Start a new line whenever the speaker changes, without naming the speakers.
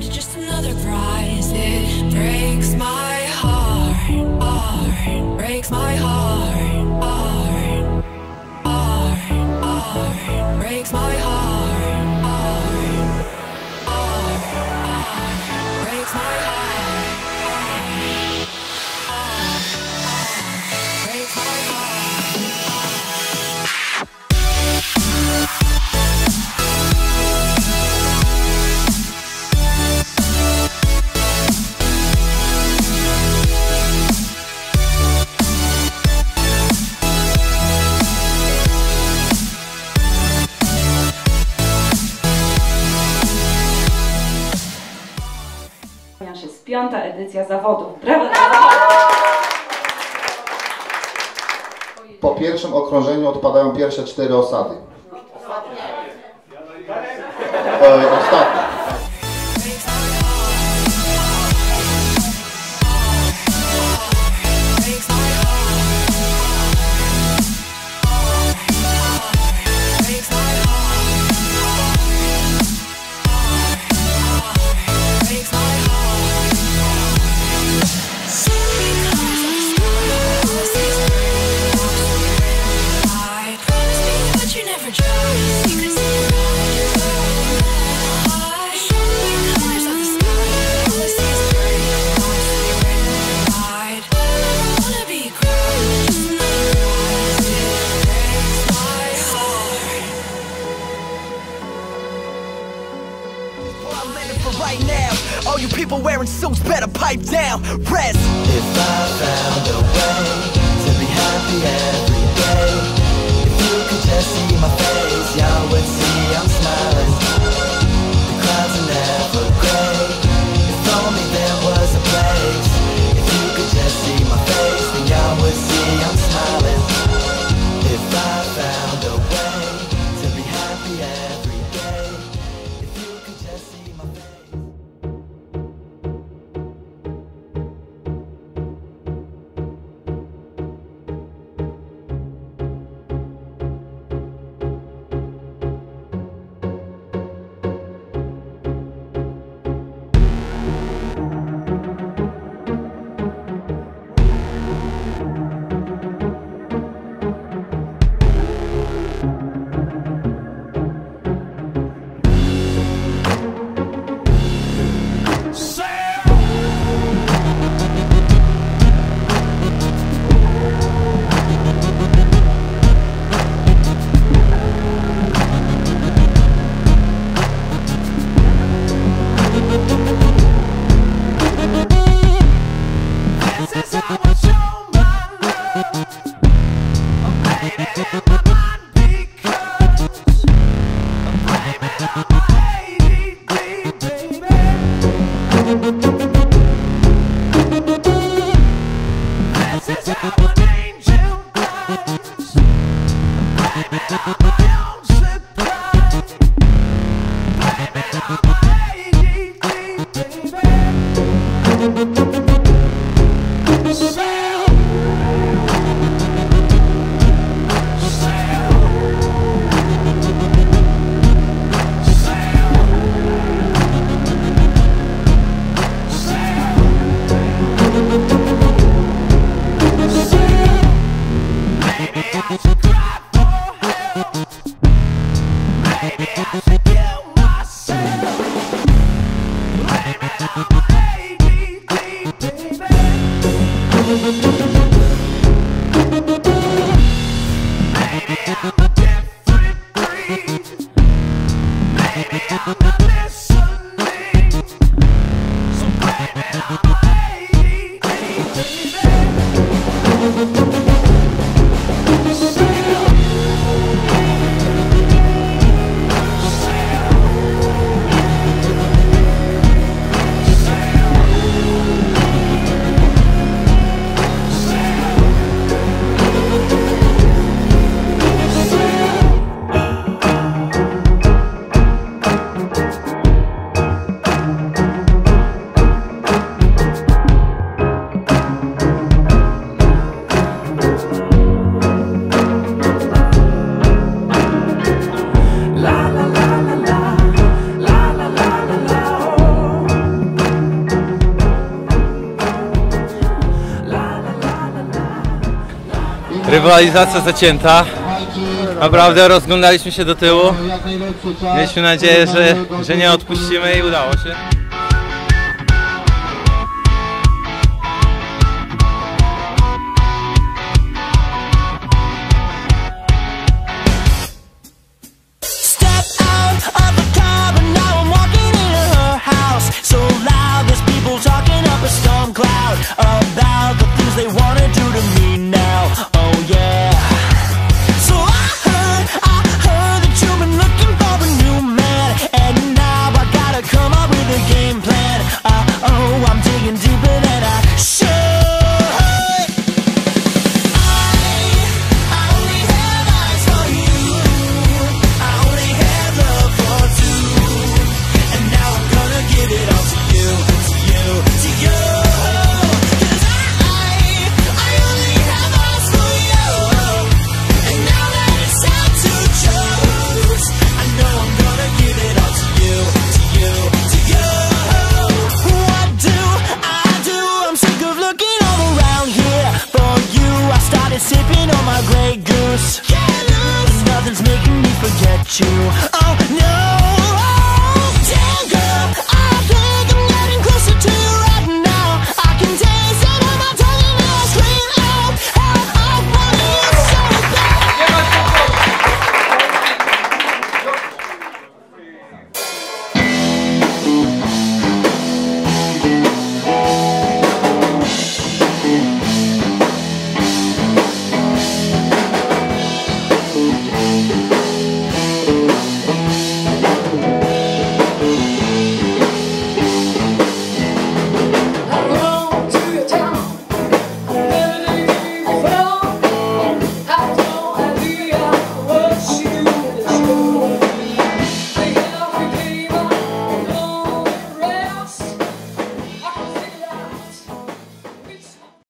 just another prize. It breaks my
piąta edycja zawodu. Brawo!
Po pierwszym okrążeniu odpadają pierwsze cztery osady. Ostatnie.
E, ostatnie. People wearing suits better pipe down, rest.
If Drop or oh hell.
Rywalizacja zacięta. Naprawdę rozglądaliśmy się do tyłu. Mieliśmy nadzieję, że, że nie odpuścimy i udało się. forget you.